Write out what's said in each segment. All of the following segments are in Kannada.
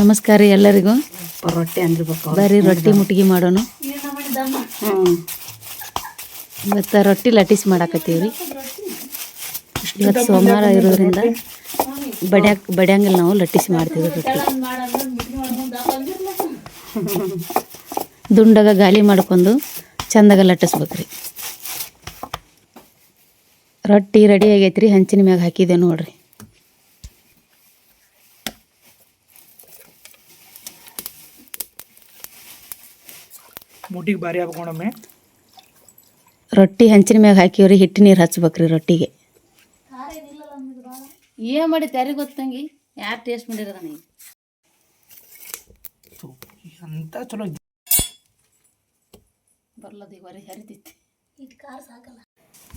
ನಮಸ್ಕಾರ ರೀ ಎಲ್ಲರಿಗೂ. ರೊಟ್ಟಿ ಅಂದಿರ್ಬೇಕು ಬರ್ರಿ ರೊಟ್ಟಿ ಮುಟ್ಗಿ ಮಾಡೋಣ. ಇವತ್ತು ರೊಟ್ಟಿ ಲಟಿಸ್ ಮಾಡಾಕತ್ತೀವಿ ರೀ ಇವತ್ತು ಸೋಮವಾರ ಇರೋದ್ರಿಂದ ಬಡ್ಯಾಕ್ ಬಡ್ಯಾಂಗಲ್ಲಿ ನಾವು ಲಟ್ಟಿಸಿ ಮಾಡ್ತೀವಿ ರೊಟ್ಟಿ. ದುಂಡಗ ಗಾಲಿ ಮಾಡ್ಕೊಂಡು ಚಂದಾಗ ಲಟ್ಟಿಸ್ಬೇಕ್ರಿ. ರೊಟ್ಟಿ ರೆಡಿ ಆಗೈತ್ರಿ ಹಂಚಿನ ಮ್ಯಾಗ ಹಾಕಿದೆ ನೋಡ್ರಿ. ಮುಟ್ಟಿಗೆ ಭಾರಿ ಹಾಕೊಂಡೊಮ್ಮೆ ರೊಟ್ಟಿ ಹಂಚಿನ ಮ್ಯಾಗ ಹಾಕಿವ್ರಿ ಹಿಟ್ಟು ನೀರು ಹಚ್ಬೇಕ್ರಿ ರೊಟ್ಟಿಗೆ. ಏನು ಮಾಡಿ ಯಾರಿಗೆ ಗೊತ್ತಂಗಿ ಯಾರು ಟೇಸ್ಟ್ ಮಾಡಿರೋದ ನನಗೆ? ಅಂತ ಚಲೋ ಬರ್ಲದ ಈಗ ಹೊರಗೆ ಹರಿತೈತಿ.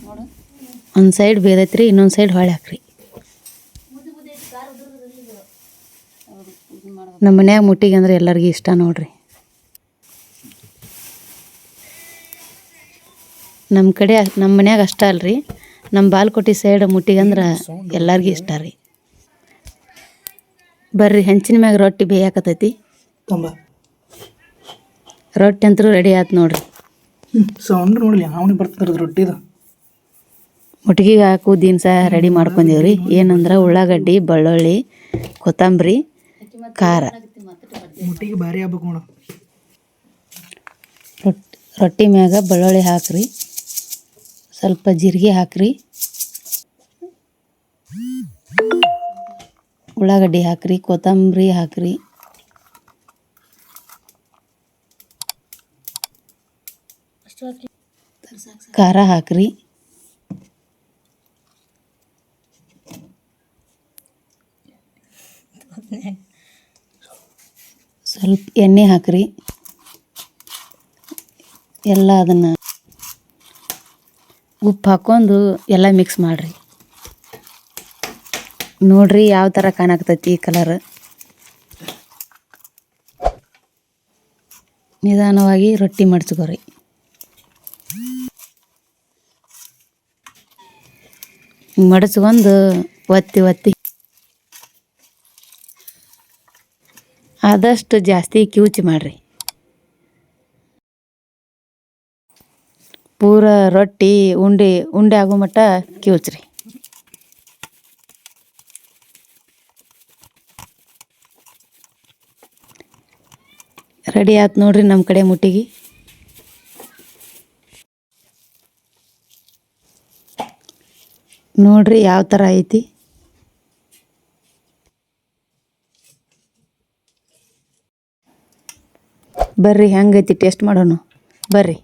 ನೋಡು. ಒಂದು ಸೈಡ್ ಬೇದೈತ್ರಿ ಇನ್ನೊಂದು ಸೈಡ್ ಹೊಳೆ ಹಾಕ್ರಿ. ನಮ್ಮ ಮನ್ಯಾಗ ಮುಟ್ಟಿಗೆ ಅಂದ್ರೆ ಎಲ್ಲರಿಗೂ ಇಷ್ಟ ನೋಡ್ರಿ. ನಮ್ಮ ಕಡೆ ನಮ್ಮ ಮನ್ಯಾಗ ಅಷ್ಟ ಅಲ್ರಿ. ನಮ್ಮ ಬಾಲ್ಕೋಟಿ ಸೈಡ್ ಮುಟ್ಟಿಗೆ ಅಂದ್ರೆ ಎಲ್ಲರಿಗೂ ಇಷ್ಟ ರೀ. ಬರ್ರಿ ಹೆಂಚಿನ ಮ್ಯಾಗ ರೊಟ್ಟಿ ಬೇಯಾಕತೈತಿ. ತಂಬ. ರೊಟ್ಟಿ ಅಂತೂ ರೆಡಿ ಆಯ್ತು ನೋಡ್ರಿ. ಸೌಂಡ್ ನೋಡ್ಲಿ ಅವನಿಗೆ ಬರ್ತದ ರೊಟ್ಟಿದು. ಮುಟ್ಗಿಗೆ ಹಾಕು ದಿನಸ ರೆಡಿ ಮಾಡ್ಕೊಂಡೀವ್ರಿ. ಏನಂದ್ರೆ ಉಳ್ಳಾಗಡ್ಡಿ ಬೆಳ್ಳುಳ್ಳಿ ಕೊತ್ತಂಬರಿ ಖಾರ. ರೊಟ್ಟಿ ಮ್ಯಾಗ ಬೆಳ್ಳುಳ್ಳಿ ಹಾಕ್ರಿ. ಸ್ವಲ್ಪ ಜೀರಿಗೆ ಹಾಕ್ರಿ. ಉಳ್ಳಾಗಡ್ಡಿ ಹಾಕ್ರಿ ಕೊತ್ತಂಬರಿ ಹಾಕ್ರಿ. ಖಾರ ಹಾಕ್ರಿ. ಸ್ವಲ್ಪ ಎಣ್ಣೆ ಹಾಕ್ರಿ. ಎಲ್ಲ ಅದನ್ನು ಉಪ್ಪು ಹಾಕ್ಕೊಂಡು ಎಲ್ಲ ಮಿಕ್ಸ್ ಮಾಡಿರಿ. ನೋಡ್ರಿ ಯಾವ ಥರ ಕಾಣಾಕ್ತೈತಿ ಈ ಕಲರ್ ನಿಧಾನವಾಗಿ ರೊಟ್ಟಿ ಮಡ್ಚ್ಕೊರಿ ಮಡಚ್ಕೊಂಡು ಒತ್ತಿ ಒತ್ತಿ. ಆದಷ್ಟು ಜಾಸ್ತಿ ಕಿವುಚಿ ಮಾಡಿರಿ. ಪೂರ ರೊಟ್ಟಿ, ಉಂಡೆ ಉಂಡೆ ಆಗೋ ಮಟ್ಟ ಕಿವುಚ್ರಿ ರೆಡಿ ಆಯ್ತು ನೋಡ್ರಿ ನಮ್ಮ ಕಡೆ ಮುಟ್ಟಿಗೆ. ನೋಡ್ರಿ ಯಾವ ಥರ ಐತಿ. ಬರ್ರಿ ಹೆಂಗೈತಿ ಟೇಸ್ಟ್ ಮಾಡೋಣ. ಬರ್ರಿ.